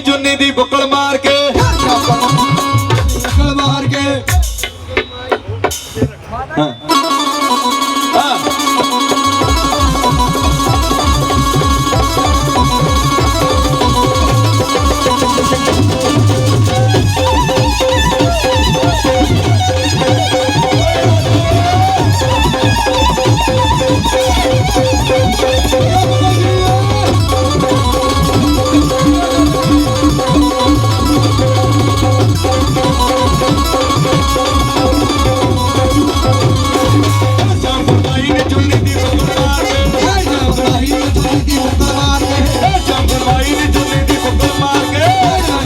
ਜੁੰਨੀ ਦੀ ਬੁੱਕਲ ਮਾਰ ਕੇ ਮਾਰ ਕੇ